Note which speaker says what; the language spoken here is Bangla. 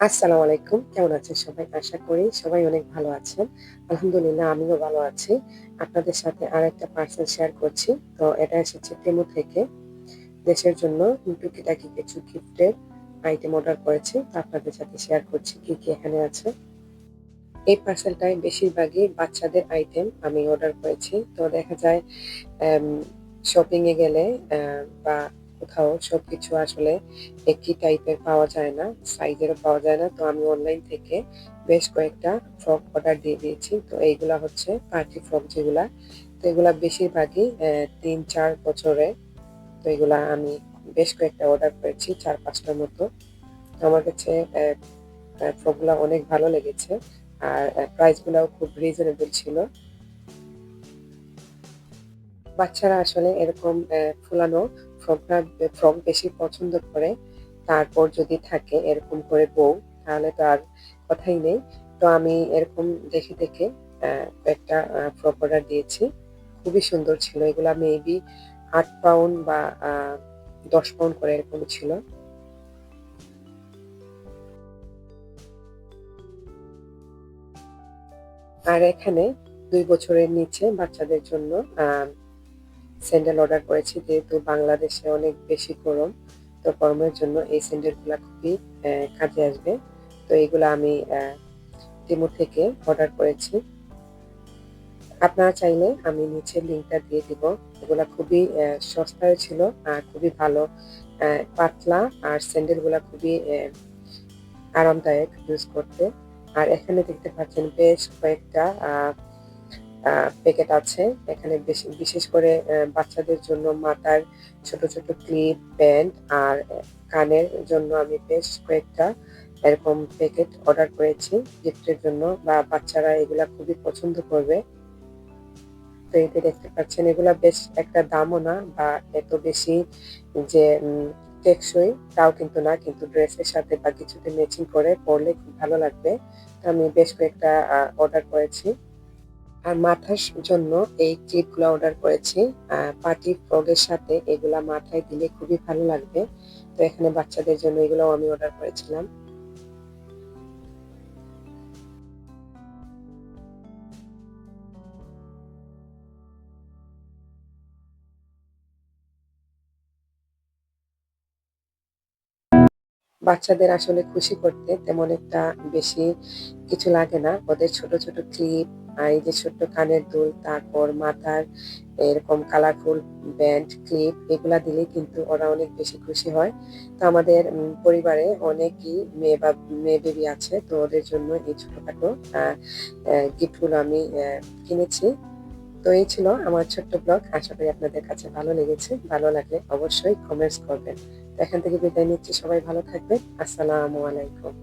Speaker 1: আসসালামু আলাইকুম। কেমন আছেন সবাই? আশা করি সবাই অনেক ভালো আছেন। আলহামদুলিল্লাহ আমিও ভালো আছি। আপনাদের সাথে আর একটা পার্সেল শেয়ার করছি। তো এটা এসেছে টেমু থেকে। দেশের জন্য টুকিটাকি কিছু গিফটের আইটেম অর্ডার করেছি। তো আপনাদের সাথে শেয়ার করছি কি, কি এখানে আছে। এই পার্সেলটায় বেশিরভাগই বাচ্চাদের আইটেম আমি অর্ডার করেছি। তো দেখা যায় অ্যাম শপিং এ গেলে বা কোথাও সবকিছু আসলে একই টাইপের পাওয়া যায় না, সাইজেরও পাওয়া যায় না। তো আমি অনলাইন থেকে বেশ কয়েকটা ফ্রক অর্ডার দিয়ে দিয়েছি। তো এইগুলা হচ্ছে পার্টি ফ্রক যেগুলা। তো এগুলা বেশিরভাগই অ্যা ৩-৪ বছরের। তো এগুলা আমি বেশ কয়েকটা অর্ডার করেছি চার পাঁচটার মতো। আমার কাছে ফ্রকগুলা অনেক ভালো লেগেছে। আর প্রাইসগুলাও খুব রিজনেবল ছিল। বাচ্চারা আসলে এরকম ফুলানো ফ্রকটা ফ্রক বেশি পছন্দ করে। তারপর যদি থাকে এরকম করে বউ তাহলে তো আর কথাই নেই। তো আমি এরকম দেখে, দেখে কয়েকটা ফ্রক অর্ডার দিয়েছি। খুবই সুন্দর ছিল। এগুলা মেবি আট পাউন্ড বা ১০ পাউন্ড করে এরকম ছিল। আর এখানে দুই বছরের নিচে বাচ্চাদের জন্য স্যান্ডেল অর্ডার করেছি। যেহেতু বাংলাদেশে অনেক বেশি গরম। তো গরমের জন্য এই স্যান্ডেলগুলা খুবই কাজে আসবে। তো এগুলা আমি অ্যা টেমু থেকে অর্ডার করেছি। আপনারা চাইলে আমি নিচে লিঙ্কটা দিয়ে দিব। এগুলা খুবই সস্তায় ছিল আর খুবই ভালো পাতলা আর স্যান্ডেলগুলা খুবই আরামদায়ক ইউজ করতে। আর এখানে দেখতে পাচ্ছেন বেশ কয়েকটা প্যাকেট আছে। এখানে বেশি বিশেষ করে বাচ্চাদের জন্য মাথার ছোট, ছোট ক্লিপ, প্যান্ট আর কানের জন্য আমি বেশ কয়েকটা এরকম প্যাকেট অর্ডার করেছি গিফটের জন্য বা বাচ্চারা এগুলা খুবই পছন্দ করবে। তো যে দেখতে পাচ্ছেন এগুলা বেশ একটা দামও না বা এত বেশি যে টেকসই তাও কিন্তু না। কিন্তু ড্রেসের সাথে বা কিছুতে ম্যাচিং করে পরলে খুব ভালো লাগবে। তো আমি বেশ কয়েকটা অর্ডার করেছি। আর মাথার জন্য এই ক্লিপগুলা অর্ডার করেছি। পার্টি ফ্রক এর সাথে এগুলা মাথায় দিলে খুবই ভালো লাগবে। তো এখানে বাচ্চাদের জন্য এগুলো আমি অর্ডার করেছিলাম। বাচ্চাদের আসলে খুশি করতে তেমন একটা বেশি কিছু লাগে না। ওদের ছোট, ছোট ক্লিপ, এই যে ছোট্ট কানের দুল, তারপর মাথার এরকম কালারফুল ব্যান্ড, ক্লিপ এগুলা দিলে কিন্তু ওরা অনেক বেশি খুশি হয়। তো আমাদের পরিবারে অনেকই মেয়ে বা মেয়ে বেবি আছে। তো ওদের জন্য এই ছোটখাটো গিফটগুলো আমি কিনেছি। তো এই ছিল আমার ছোট্ট ব্লগ। আশা করি আপনাদের কাছে ভালো লেগেছে। ভালো লাগলে অবশ্যই কমেন্টস করবেন। তো এখান থেকে বিদায় নিচ্ছি। সবাই ভালো থাকবেন। আসসালামু আলাইকুম।